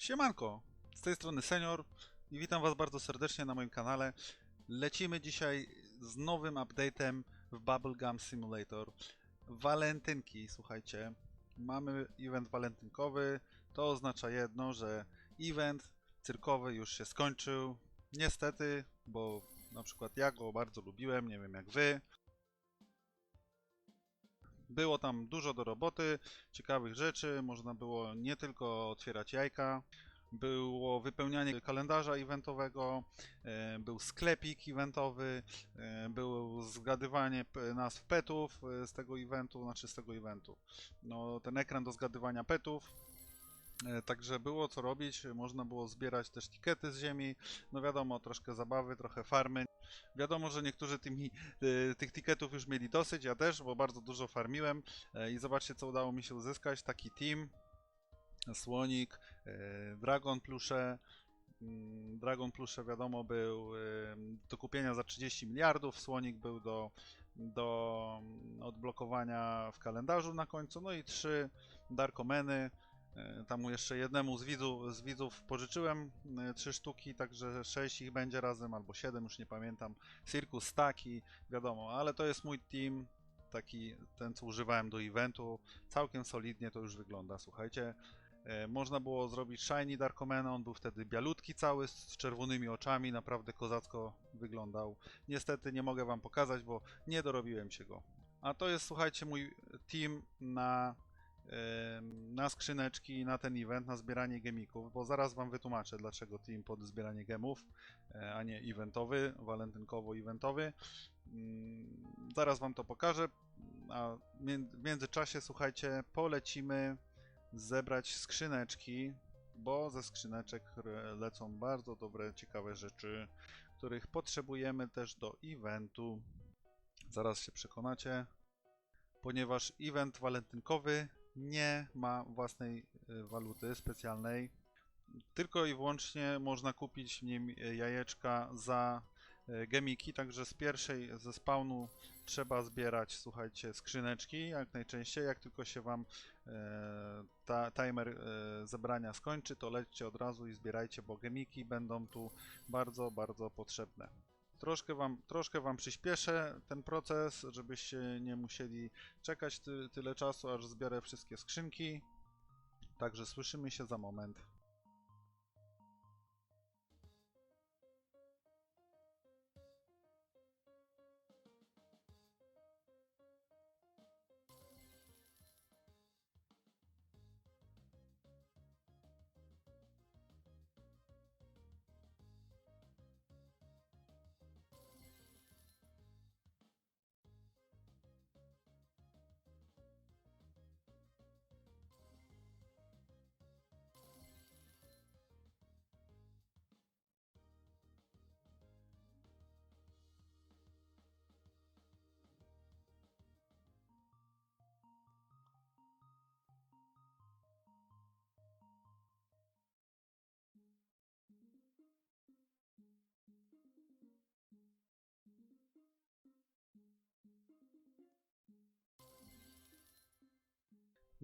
Siemanko, z tej strony Senior i witam Was bardzo serdecznie na moim kanale. Lecimy dzisiaj z nowym update'em w Bubblegum Simulator. Walentynki, słuchajcie. Mamy event walentynkowy. To oznacza jedno, że event cyrkowy już się skończył. Niestety, bo na przykład ja go bardzo lubiłem, nie wiem jak Wy. Było tam dużo do roboty, ciekawych rzeczy, można było nie tylko otwierać jajka, było wypełnianie kalendarza eventowego, e, był sklepik eventowy, e, było zgadywanie nazw petów e, z tego eventu, znaczy z tego eventu. No, ten ekran do zgadywania petów. E, Także było co robić, można było zbierać też tikety z ziemi, no wiadomo, troszkę zabawy, trochę farmy. Wiadomo, że niektórzy tymi, e, tych tiketów już mieli dosyć, ja też, bo bardzo dużo farmiłem E, i zobaczcie co udało mi się uzyskać, taki team, słonik, dragon plusze, Mm, Dragon Plusze wiadomo był do kupienia za 30 miliardów, słonik był do, do mm, odblokowania w kalendarzu na końcu, no i trzy Darkomeny. E, Tam jeszcze jednemu z widzów, z widzów pożyczyłem e, trzy sztuki, także sześć ich będzie razem, albo siedem, już nie pamiętam. Circus taki, wiadomo, ale to jest mój team, taki ten co używałem do eventu. Całkiem solidnie to już wygląda, słuchajcie. E, Można było zrobić Shiny Darkomena, on był wtedy bialutki cały, z czerwonymi oczami, naprawdę kozacko wyglądał. Niestety nie mogę wam pokazać, bo nie dorobiłem się go. A to jest, słuchajcie, mój team na, na skrzyneczki, na ten event, na zbieranie gemików, bo zaraz wam wytłumaczę, dlaczego team pod zbieranie gemów, e, a nie eventowy, walentynkowo-eventowy. Mm, Zaraz wam to pokażę, a w międzyczasie, słuchajcie, polecimy zebrać skrzyneczki, bo ze skrzyneczek lecą bardzo dobre, ciekawe rzeczy, których potrzebujemy też do eventu. Zaraz się przekonacie, ponieważ event walentynkowy nie ma własnej y, waluty specjalnej. Tylko i wyłącznie można kupić w nim y, jajeczka za y, gemiki, także z pierwszej, ze spawnu trzeba zbierać, słuchajcie, skrzyneczki jak najczęściej, jak tylko się wam e, ta, timer e, zebrania skończy, to lećcie od razu i zbierajcie, bo gemiki będą tu bardzo, bardzo potrzebne. Troszkę wam, troszkę wam przyspieszę ten proces, żebyście nie musieli czekać ty, tyle czasu, aż zbiorę wszystkie skrzynki. Także słyszymy się za moment.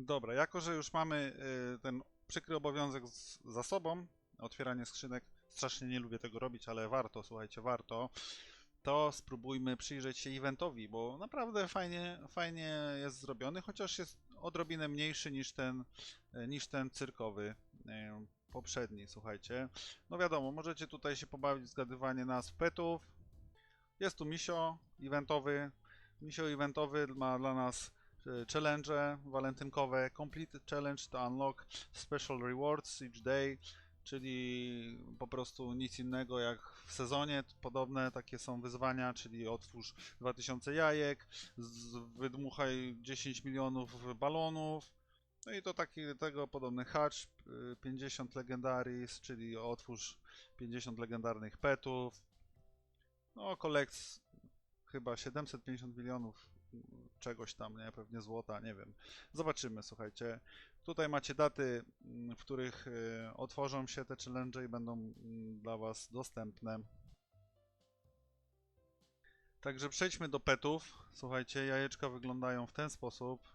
Dobra, jako że już mamy y, ten przykry obowiązek za sobą, otwieranie skrzynek, strasznie nie lubię tego robić, ale warto, słuchajcie, warto, to spróbujmy przyjrzeć się eventowi, bo naprawdę fajnie, fajnie jest zrobiony, chociaż jest odrobinę mniejszy niż ten, y, niż ten cyrkowy y, poprzedni, słuchajcie. No wiadomo, możecie tutaj się pobawić w zgadywanie nazw petów. Jest tu misio eventowy. Misio eventowy ma dla nas challenge walentynkowe, complete challenge to unlock special rewards each day, czyli po prostu nic innego jak w sezonie, podobne takie są wyzwania, czyli otwórz 2000 jajek, wydmuchaj 10 milionów balonów, no i to taki tego podobny hatch, y, 50 legendaries, czyli otwórz 50 legendarnych petów, no kolekt chyba 750 milionów czegoś tam, nie? Pewnie złota, nie wiem. Zobaczymy, słuchajcie. Tutaj macie daty, mm, w których y, otworzą się te challenge i będą mm, dla Was dostępne. Także przejdźmy do petów. Słuchajcie, jajeczka wyglądają w ten sposób.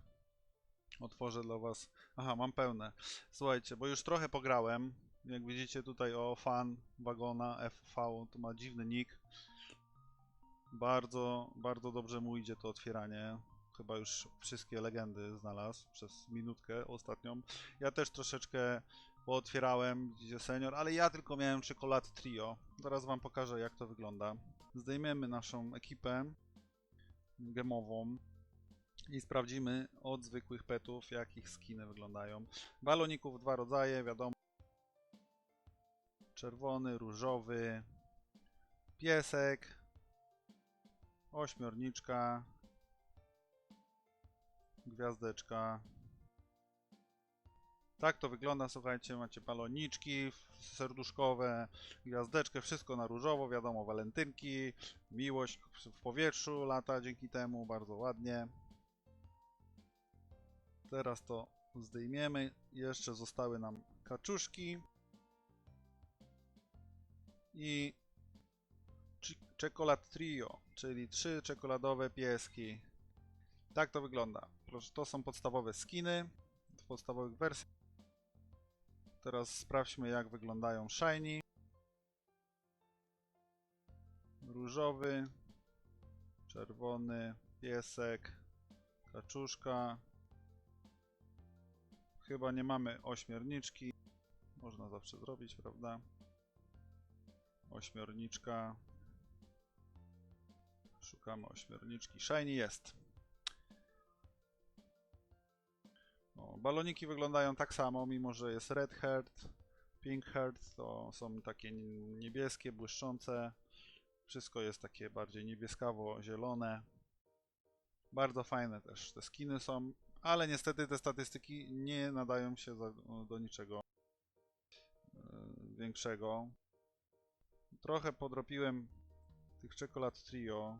Otworzę dla Was. Aha, mam pełne. Słuchajcie, bo już trochę pograłem. Jak widzicie tutaj o fan wagona FV to ma dziwny nick. Bardzo, bardzo dobrze mu idzie to otwieranie. Chyba już wszystkie legendy znalazł przez minutkę ostatnią. Ja też troszeczkę pootwierałem, widzicie senior, ale ja tylko miałem czekolad trio. Zaraz wam pokażę jak to wygląda. Zdejmiemy naszą ekipę gemową i sprawdzimy od zwykłych petów jak ich skiny wyglądają. Baloników dwa rodzaje, wiadomo. Czerwony, różowy, piesek, ośmiorniczka, gwiazdeczka. Tak to wygląda, słuchajcie, macie baloniczki serduszkowe, gwiazdeczkę, wszystko na różowo, wiadomo, walentynki, miłość w powietrzu lata dzięki temu, bardzo ładnie. Teraz to zdejmiemy, jeszcze zostały nam kaczuszki i Czekolad Trio, czyli trzy czekoladowe pieski. Tak to wygląda. To są podstawowe skiny w podstawowych wersjach. Teraz sprawdźmy jak wyglądają shiny. Różowy, czerwony, piesek, kaczuszka. Chyba nie mamy ośmiorniczki. Można zawsze zrobić, prawda? Ośmiorniczka. Szukamy ośmiorniczki. Shiny jest. O, baloniki wyglądają tak samo, mimo że jest red heart, pink heart, to są takie niebieskie, błyszczące. Wszystko jest takie bardziej niebieskawo-zielone. Bardzo fajne też te skiny są, ale niestety te statystyki nie nadają się do niczego e, większego. Trochę podrobiłem tych czekolad trio.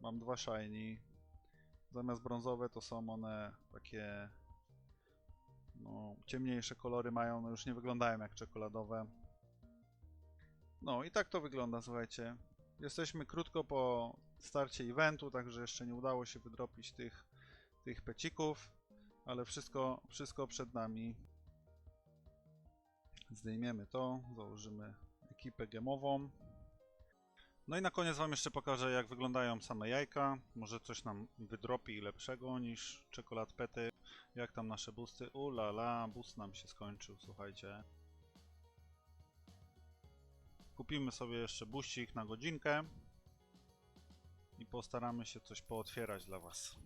Mam dwa shiny. Zamiast brązowe to są one takie no, ciemniejsze kolory mają, no już nie wyglądają jak czekoladowe. No i tak to wygląda, słuchajcie. Jesteśmy krótko po starcie eventu, także jeszcze nie udało się wydropić tych, tych pecików, ale wszystko, wszystko przed nami. Zdejmiemy to, założymy ekipę gemową. No i na koniec Wam jeszcze pokażę, jak wyglądają same jajka. Może coś nam wydropi lepszego niż czekolad pety. Jak tam nasze busty? Ulala, boost nam się skończył, słuchajcie. Kupimy sobie jeszcze buścik na godzinkę. I postaramy się coś pootwierać dla Was.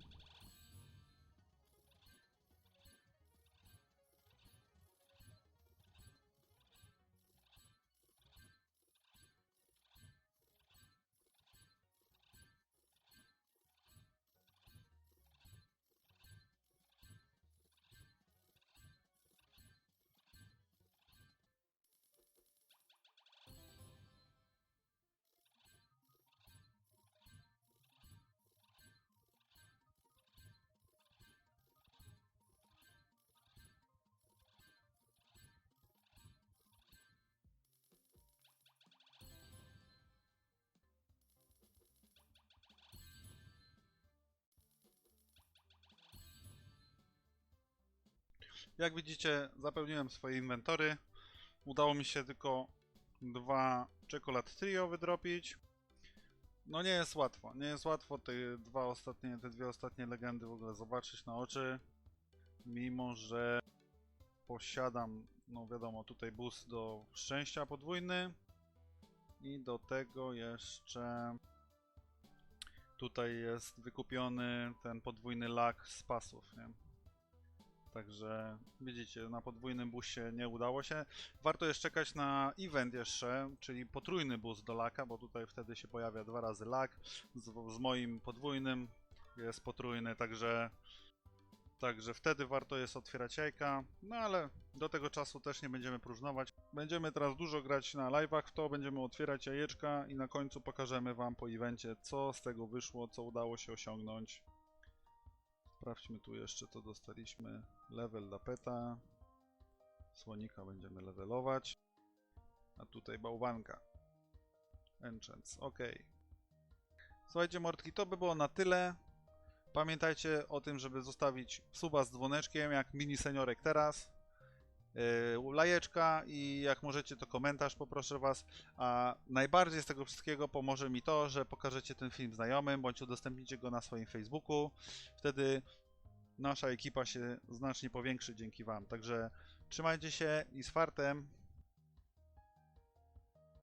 Jak widzicie, zapełniłem swoje inwentory. Udało mi się tylko dwa czekolad trio wydropić. No nie jest łatwo, nie jest łatwo te dwa ostatnie, te dwie ostatnie legendy w ogóle zobaczyć na oczy. Mimo, że posiadam, no wiadomo, tutaj boost do szczęścia podwójny. I do tego jeszcze tutaj jest wykupiony ten podwójny lak z pasów, nie? Także widzicie, na podwójnym buście nie udało się. Warto jest czekać na event jeszcze, czyli potrójny boost do laka, bo tutaj wtedy się pojawia dwa razy lak. Z, z moim podwójnym jest potrójny, także Także wtedy warto jest otwierać jajka, no ale do tego czasu też nie będziemy próżnować. Będziemy teraz dużo grać na live'ach w to, będziemy otwierać jajeczka i na końcu pokażemy wam po evencie, co z tego wyszło, co udało się osiągnąć. Sprawdźmy tu jeszcze, co dostaliśmy. Level dla peta. Słonika będziemy levelować. A tutaj bałwanka. Enchants, ok. Słuchajcie mordki, to by było na tyle. Pamiętajcie o tym, żeby zostawić suba z dzwoneczkiem, jak mini seniorek teraz. E, lajeczka i jak możecie to komentarz poproszę Was, a najbardziej z tego wszystkiego pomoże mi to, że pokażecie ten film znajomym, bądź udostępnicie go na swoim Facebooku, wtedy nasza ekipa się znacznie powiększy dzięki Wam, także trzymajcie się i z fartem,